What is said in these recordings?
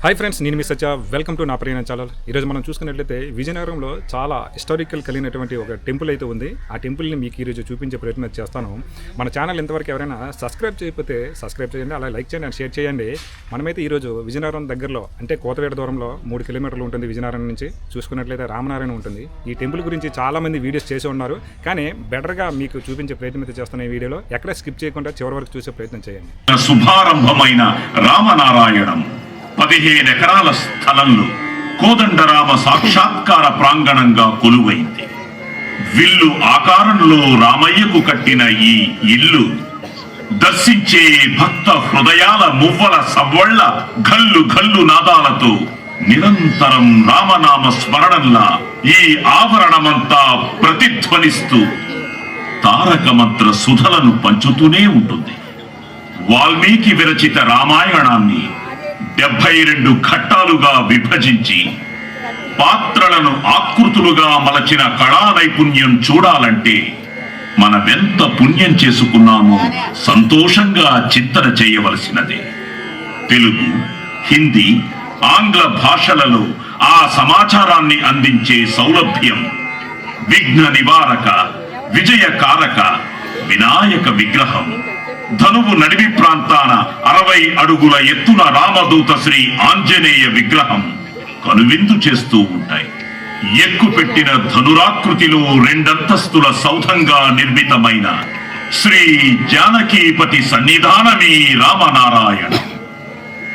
Hi friends నేను మీ సత్య. Welcome to నా ప్రియన channel ఈరోజు మనం చూసుకున్నట్లయితే విజయనగరంలో చాలా హిస్టారికల్ కలిగినటువంటి ఒక టెంపుల్ అయితే ఉంది. ఆ టెంపుల్ని మీకు ఈరోజు చూపించే ప్రయత్నం చేస్తాను. మన ఛానల్ ఇంతవరకు ఎవరైనా సబ్స్క్రైబ్ చేయకపోతే సబ్స్క్రైబ్ చేయండి అలా లైక్ చేయండి అండ్ షేర్ చేయండి. మనమైతే ఈరోజు విజయనగరం దగ్గరలో అంటే కోతవేట దూరంలో మూడు కిలోమీటర్లు ఉంటుంది విజయనగరం నుంచి. చూసుకున్నట్లయితే రామనారాయణ ఉంటుంది. ఈ టెంపుల్ గురించి చాలా మంది వీడియోస్ చేసి ఉన్నారు. కానీ బెటర్గా మీకు చూపించే ప్రయత్నం అయితే చేస్తాను ఈ వీడియోలో. ఎక్కడ స్కిప్ చేయకుండా చివరి వరకు చూసే ప్రయత్నం చేయండి. శుభారంభమైన రామనారాయణం. పదిహేను ఎకరాల స్థలంలో కోదండరామ సాక్షాత్కార ప్రాంగణంగా కొలువైంది. విల్లు ఆకారంలో రామయ్యకు కట్టిన ఈ ఇల్లు దర్శించే భక్త హృదయాల మువ్వల సవ్వళ్ళ గల్లు గల్లు నాదాలతో నిరంతరం రామనామ స్మరణంలా ఈ ఆవరణమంతా ప్రతిధ్వనిస్తూ తారక మంత్ర సుధలను పంచుతూనే ఉంటుంది. వాల్మీకి విరచిత రామాయణాన్ని డెబ్బై రెండు ఘట్టాలుగా విభజించి పాత్రలను ఆకృతులుగా మలచిన కళా నైపుణ్యం చూడాలంటే మనమెంత పుణ్యం చేసుకున్నామో సంతోషంగా చింతన చేయవలసినదే. తెలుగు హిందీ ఆంగ్ల భాషలలో ఆ సమాచారాన్ని అందించే సౌలభ్యం విఘ్న నివారక విజయకారక వినాయక విగ్రహం. ధనువు నడిమి ప్రాంతాన అరవై అడుగుల ఎత్తున రామదూత శ్రీ ఆంజనేయ విగ్రహం కనువిందు చేస్తూ ఉంటాయి. ఎక్కు పెట్టిన ధనురాకృతిలో రెండంతస్తుల సౌధంగా నిర్మితమైన శ్రీ జానకీపతి సన్నిధానమీ రామనారాయణ.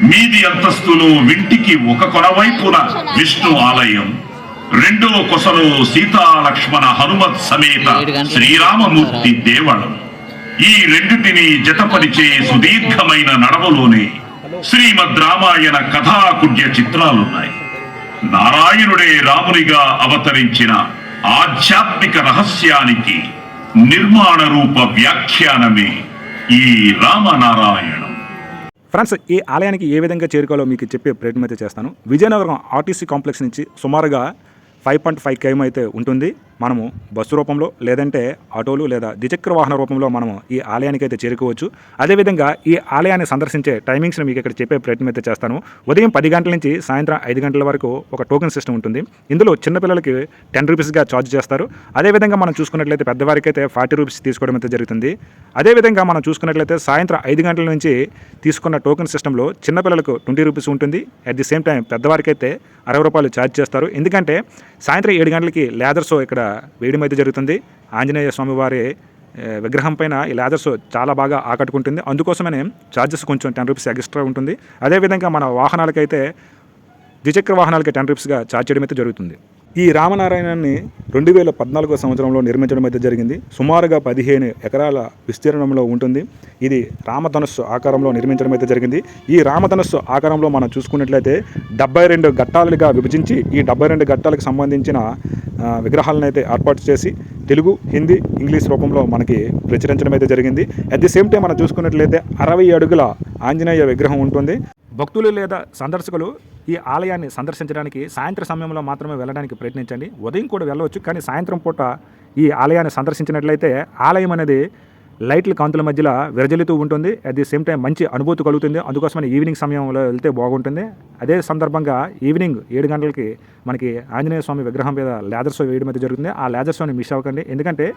మీది అంతస్తులో వింటికి ఒక కొనవైపున విష్ణు ఆలయం రెండో కొసలో సీతా లక్ష్మణ హనుమత్ సమేత శ్రీరామమూర్తి దేవళం ఈ రెండిటిని జతపరిచే సుదీర్ఘమైన నడవలోనే శ్రీమద్ రామాయణ కథాకుడ్య చిత్రాలున్నాయి. నారాయణుడే రామునిగా అవతరించిన ఆధ్యాత్మిక రహస్యానికి నిర్మాణ రూప వ్యాఖ్యానమే ఈ రామనారాయణం. ఫ్రెండ్స్ ఈ ఆలయానికి ఏ విధంగా చేరుకోవాలో మీకు చెప్పే ప్రయత్నం అయితే చేస్తాను. విజయనగరం ఆర్టీసీ కాంప్లెక్స్ నుంచి సుమారుగా ఫైవ్ పాయింట్ ఫైవ్ కేఎం అయితే ఉంటుంది. మనము బస్సు రూపంలో లేదంటే ఆటోలు లేదా ద్విచక్ర వాహన రూపంలో మనము ఈ ఆలయానికి అయితే చేరుకోవచ్చు. అదేవిధంగా ఈ ఆలయాన్ని సందర్శించే టైమింగ్స్ని మీకు ఇక్కడ చెప్పే ప్రయత్నం అయితే చేస్తాను. ఉదయం పది గంటల నుంచి సాయంత్రం ఐదు గంటల వరకు ఒక టోకెన్ సిస్టమ్ ఉంటుంది. ఇందులో చిన్నపిల్లలకి టెన్ రూపీస్గా ఛార్జ్ చేస్తారు. అదేవిధంగా మనం చూసుకున్నట్లయితే పెద్దవారికి అయితే ఫార్టీ రూపీస్ తీసుకోవడం అయితే జరుగుతుంది. అదేవిధంగా మనం చూసుకున్నట్లయితే సాయంత్రం ఐదు గంటల నుంచి తీసుకున్న టోకెన్ సిస్టంలో చిన్నపిల్లలకు ట్వంటీ రూపీస్ ఉంటుంది. అట్ ది సేమ్ టైం పెద్దవారికైతే అరవై రూపాయలు ఛార్జ్ చేస్తారు. ఎందుకంటే సాయంత్రం ఏడు గంటలకి లేదర్ షో ఇక్కడ వేయడం అయితే జరుగుతుంది. ఆంజనేయ స్వామి వారి విగ్రహం పైన ఈ లాదర్స్ చాలా బాగా ఆకట్టుకుంటుంది. అందుకోసమనే ఛార్జెస్ కొంచెం టెన్ రూపీస్ ఎక్స్ట్రా ఉంటుంది. అదేవిధంగా మన వాహనాలకైతే ద్విచక్ర వాహనాలకి టెన్ రూపీస్గా ఛార్జ్ చేయడం అయితే జరుగుతుంది. ఈ రామనారాయణాన్ని రెండు వేల పద్నాలుగో సంవత్సరంలో నిర్మించడం అయితే జరిగింది. సుమారుగా పదిహేను ఎకరాల విస్తీర్ణంలో ఉంటుంది. ఇది రామధనస్సు ఆకారంలో నిర్మించడం అయితే జరిగింది. ఈ రామధనస్సు ఆకారంలో మనం చూసుకున్నట్లయితే డెబ్బై రెండు ఘట్టాలుగా విభజించి ఈ డెబ్బై రెండు ఘట్టాలకు సంబంధించిన విగ్రహాలను అయితే ఏర్పాటు చేసి తెలుగు హిందీ ఇంగ్లీష్ రూపంలో మనకి ప్రచురించడం అయితే జరిగింది. అట్ ది సేమ్ టైం మనం చూసుకున్నట్లయితే అరవై అడుగుల ఆంజనేయ విగ్రహం ఉంటుంది. భక్తులు లేదా సందర్శకులు ఈ ఆలయాన్ని సందర్శించడానికి సాయంత్రం సమయంలో మాత్రమే వెళ్ళడానికి ప్రయత్నించండి. ఉదయం కూడా వెళ్ళవచ్చు కానీ సాయంత్రం పూట ఈ ఆలయాన్ని సందర్శించినట్లయితే ఆలయం అనేది లైట్ల కాంతుల మధ్యలో విరజలుతూ ఉంటుంది. అట్ ది సేమ్ టైం మంచి అనుభూతి కలుగుతుంది. అందుకోసమని ఈవినింగ్ సమయంలో వెళ్తే బాగుంటుంది. అదే సందర్భంగా ఈవినింగ్ ఏడు గంటలకి మనకి ఆంజనేయ స్వామి విగ్రహం మీద లేదర్ షో వేయడం అయితే జరుగుతుంది. ఆ లేదర్ షోని మిస్ అవ్వకండి. ఎందుకంటే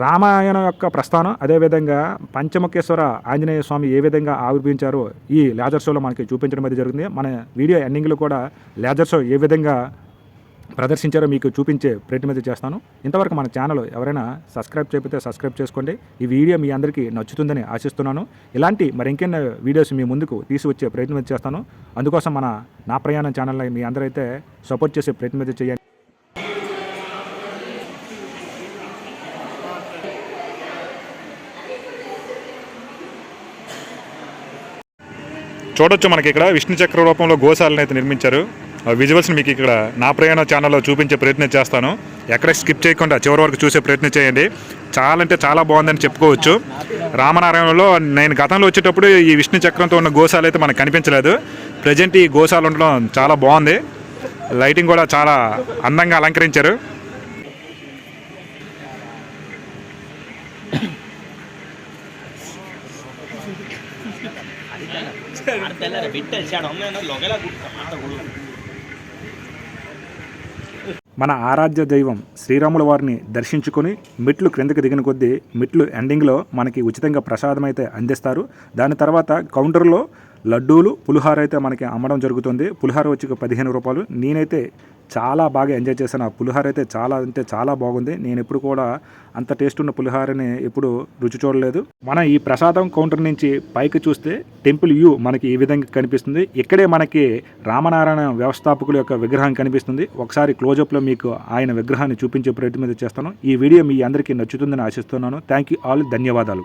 రామాయణం యొక్క ప్రస్థానం అదేవిధంగా పంచముఖేశ్వర ఆంజనేయ స్వామి ఏ విధంగా ఆవిర్భించారో ఈ లేజర్ షోలో మనకి చూపించడం అయితే జరిగింది. మన వీడియో ఎండింగ్లో కూడా లేజర్ షో ఏ విధంగా ప్రదర్శించారో మీకు చూపించే ప్రయత్నం అయితే చేస్తాను. ఇంతవరకు మన ఛానల్ ఎవరైనా సబ్స్క్రైబ్ చేయకపోతే సబ్స్క్రైబ్ చేసుకోండి. ఈ వీడియో మీ అందరికీ నచ్చుతుందని ఆశిస్తున్నాను. ఇలాంటి మరి ఇంకెన్న వీడియోస్ మీ ముందుకు తీసుకొచ్చే ప్రయత్నం అయితే చేస్తాను. అందుకోసం మన నా ప్రయాణం ఛానల్ని మీ అందరైతే సపోర్ట్ చేసే ప్రయత్నం అయితే చేయండి. చూడొచ్చు మనకి ఇక్కడ విష్ణు చక్ర రూపంలో గోశాలను అయితే నిర్మించారు ఆ విజువల్స్ని మీకు ఇక్కడ నా ప్రయాణ ఛానల్లో చూపించే ప్రయత్నం చేస్తాను ఎక్కడ స్కిప్ చేయకుండా చివరి వరకు చూసే ప్రయత్నం చేయండి చాలా అంటే చాలా బాగుందని చెప్పుకోవచ్చు రామనారాయణలో నేను గతంలో వచ్చేటప్పుడు ఈ విష్ణు చక్రంతో ఉన్న గోశాల అయితే మనకు కనిపించలేదు ప్రజెంట్ ఈ గోశాల ఉండడం చాలా బాగుంది లైటింగ్ కూడా చాలా అందంగా అలంకరించారు ఆడపిల్లలు మన ఆరాధ్య దైవం శ్రీరాముల వారిని దర్శించుకొని మెట్లు క్రిందకి దిగిన కొద్దీ మెట్లు ఎండింగ్లో మనకి ఉచితంగా ప్రసాదం అయితే అందిస్తారు. దాని తర్వాత కౌంటర్లో లడ్డూలు పులిహార అయితే మనకి అమ్మడం జరుగుతుంది. పులిహార వచ్చి పదిహేను రూపాయలు. నేనైతే చాలా బాగా ఎంజాయ్ చేశాను. ఆ పులిహార అయితే చాలా అంటే చాలా బాగుంది. నేను ఎప్పుడు కూడా అంత టేస్ట్ ఉన్న పులిహారని ఎప్పుడు రుచి చూడలేదు. మనం ఈ ప్రసాదం కౌంటర్ నుంచి పైకి చూస్తే టెంపుల్ వ్యూ మనకి ఈ విధంగా కనిపిస్తుంది. ఇక్కడే మనకి రామనారాయణ వ్యవస్థాపకుల యొక్క విగ్రహం కనిపిస్తుంది. ఒకసారి క్లోజప్లో మీకు ఆయన విగ్రహాన్ని చూపించే ప్రయత్నం చేస్తాను. ఈ వీడియో మీ అందరికీ నచ్చుతుందని ఆశిస్తున్నాను. థ్యాంక్ యూ ఆల్ ధన్యవాదాలు.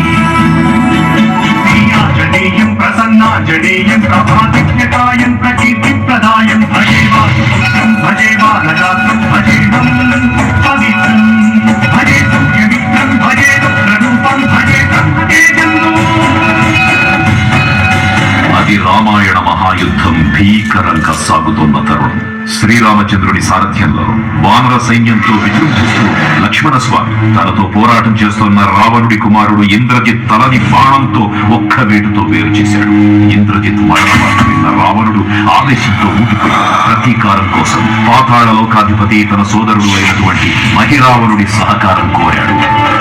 శ్రీరామచంద్రుడి సారథ్యంలో వానర సైన్యంతో విజృంభిస్తూ లక్ష్మణ స్వామి తనతో పోరాటం చేస్తున్న రావణుడి కుమారుడు ఇంద్రజిత్ తలని బాణంతో ఒక్క వేటుతో వేరు చేశాడు. ఇంద్రజిత్ మరణ విన్న రావణుడు ఆవేశంతో ఊటిపోయి ప్రతీకారం కోసం పాతాళ లోకాధిపతి తన సోదరుడు అయినటువంటి మహిరావణుడి సహకారం కోరాడు.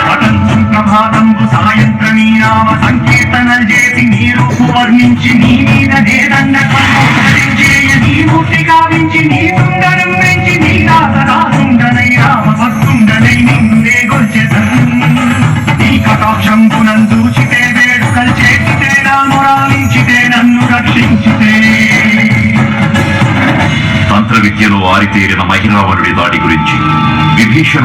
పటంచం ప్రభాతంబు సంకీర్తనలు చేసి నీ రూపు వర్ణించి నీ మీద నేదండ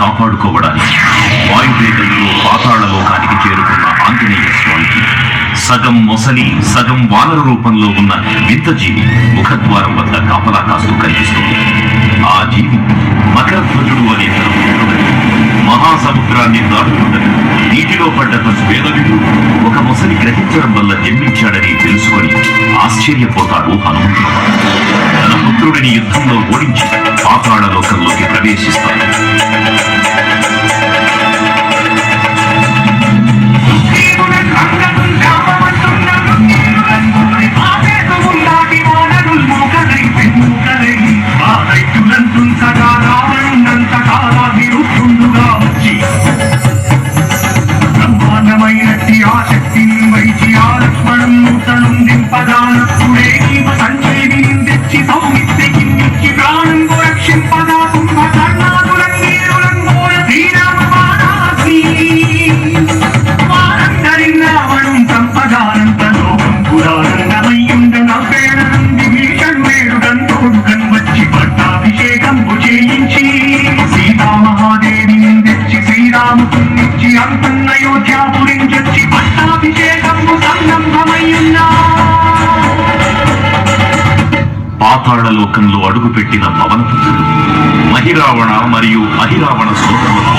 కాపాడుకోవడానికి వాయువేగంలో పాతాళ లోకానికి చేరుకున్న ఆంజనేయ స్వామికి సగం మొసలి సగం వానర రూపంలో ఉన్న వింత జీవి ముఖద్వారం వద్ద కాపలా కాస్తూ కనిపిస్తుంది. ఆ జీవి మకరధ్వజుడు అనే తన మహాసముద్రాన్ని దాటుతుండగా నీటిలో పడ్డ తన ఒక మొసలి గ్రహించడం వల్ల జన్మించాడని తెలుసుకొని ఆశ్చర్యపోతాడు హనుమంతుడు. తన పుత్రుడిని యుద్ధంలో ఓడించి పాతాళ లోకంలోకి ప్రవేశిస్తాడు పాతాళ లోకంలో అడుగుపెట్టిన పవనపుత్రుడు మహిరావణ మరియు అహిరావణ సోదరులకు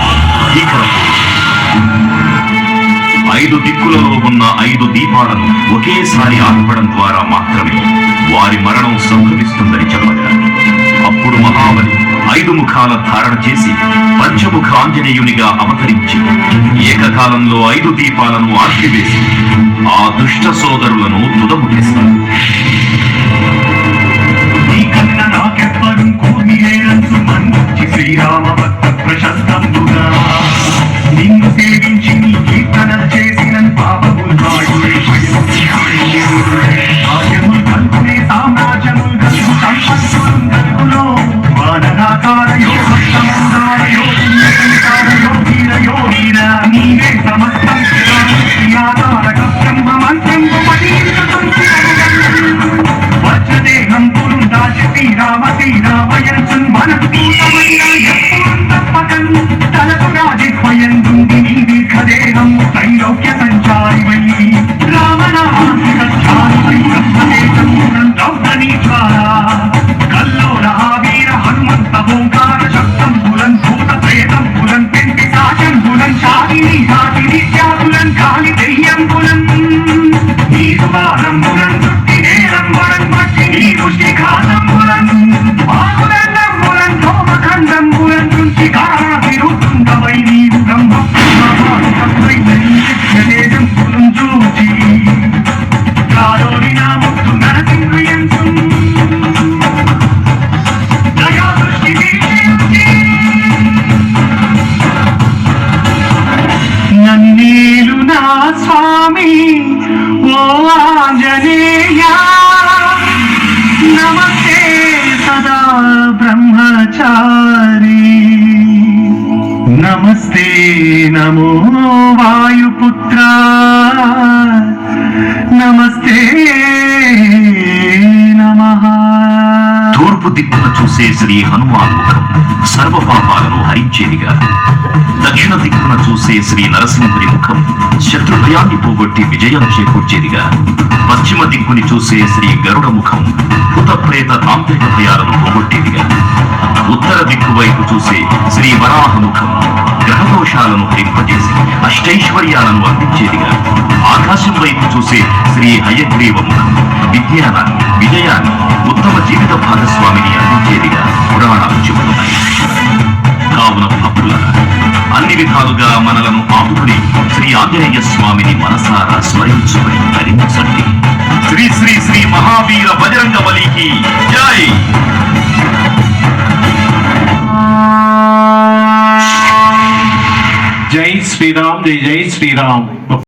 ఐదు దిక్కులలో ఉన్న ఐదు దీపాలను ఒకేసారి ఆర్పడం ద్వారా మాత్రమే వారి మరణం సంభవిస్తుందని చెప్పగలరు అప్పుడు మహాబలి ఐదు ముఖాల ధారణ చేసి పంచముఖ ఆంజనేయునిగా అవతరించి ఏకకాలంలో ఐదు దీపాలను ఆర్పివేసి ఆ దుష్ట సోదరులను తుదముట్టేస్తారు శ్రీరామ భక్త ప్రశస్తం ఆంజనేయ నమస్తే సదా బ్రహ్మచారి. నమస్తే నమో వాయుపుత్ర. నమస్తే నమ. తూర్పు దిక్కున చూసే శ్రీ హనుమాన్ సర్వ పాపాలను హరించేదిగా. దక్షిణ దిక్కున చూసే శ్రీ నరసింహుడి ముఖం శత్రు భయాన్ని పోగొట్టి విజయం చేకూర్చేదిగా. పశ్చిమ దిక్కుని చూసే శ్రీ గరుడ ముఖం హుత ప్రేత తాంత్రిక భయాలను పోగొట్టేదిగా. ఉత్తర దిక్కు వైపు చూసే శ్రీ వరాహ ముఖం గ్రహదోషాలను హరింపజేసి అష్టైశ్వర్యాలను అందించేదిగా. ఆకాశం వైపు చూసే శ్రీ హయగ్రీవ ముఖం విజ్ఞానాన్ని విజయాన్ని ఉత్తమ స్వామిని మనసారా స్మరించుకుని ధరించండి శ్రీ శ్రీ శ్రీ మహావీర బజరంగ బలికి జై! జై శ్రీరామ్ జై జై శ్రీరామ్.